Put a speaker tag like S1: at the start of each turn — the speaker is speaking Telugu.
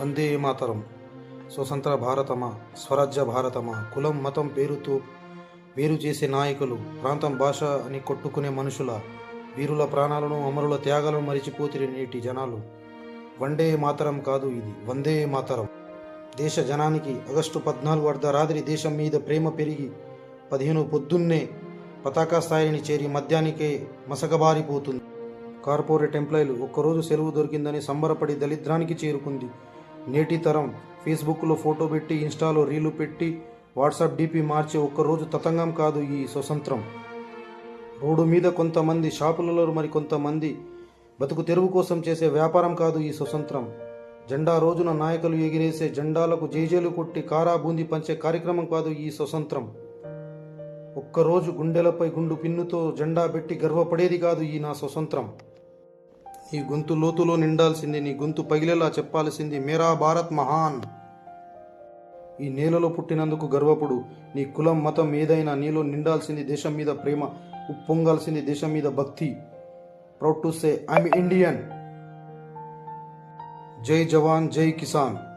S1: వందే మాతరం. స్వతంత్ర భారతమా స్వరాజ్య భారతమా కులం మతం పేరుతో వేరు చేసే నాయకులు ప్రాంతం భాష అని కొట్టుకునే మనుషుల వీరుల ప్రాణాలను అమరుల త్యాగాలను మరిచిపోతిరి నేటి జనాలు. వందే మాతరం కాదు ఇది వందే మాతరం. దేశ జనానికి ఆగస్టు పద్నాలుగు అర్ధరాత్రి దేశం మీద ప్రేమ పెరిగి పదిహేను పొద్దున్నే పతాకా స్థాయిని చేరి మద్యానికే మసకబారిపోతుంది. కార్పొరేట్ ఎంప్లాయీలు ఒక్కరోజు సెలవు దొరికిందని సంబరపడి దళిద్రానికి చేరుకుంది. నేటి తరం ఫేస్బుక్లో ఫోటో పెట్టి ఇన్స్టాలో రీలు పెట్టి వాట్సాప్ డీపీ మార్చి ఒక్కరోజు తతంగం కాదు ఈ స్వతంత్రం. రోడ్డు మీద కొంతమంది షాపులలో మరి కొంతమంది బతుకు తెరువు కోసం చేసే వ్యాపారం కాదు ఈ స్వతంత్రం. జెండా రోజున నాయకులు ఎగిరేసే జెండాలకు జేజేలు కొట్టి కారా బూంది పంచే కార్యక్రమం కాదు ఈ స్వతంత్రం. ఒక్కరోజు గుండెలపై గుండు పిన్నుతో జెండా పెట్టి గర్వపడేది కాదు ఈ నా స్వతంత్రం. నీ గొంతు లోతులో నిండాల్సింది నీ గొంతు పగిలేలా చెప్పాల్సింది మేరా భారత్ మహాన్. ఈ నేలలో పుట్టినందుకు గర్వపడు. నీ కులం మతం ఏదైనా నీలో నిండాల్సింది దేశం మీద ప్రేమ ఉప్పొంగాల్సింది దేశం మీద భక్తి. Proud to say I'm Indian జై జవాన్ జై కిసాన్.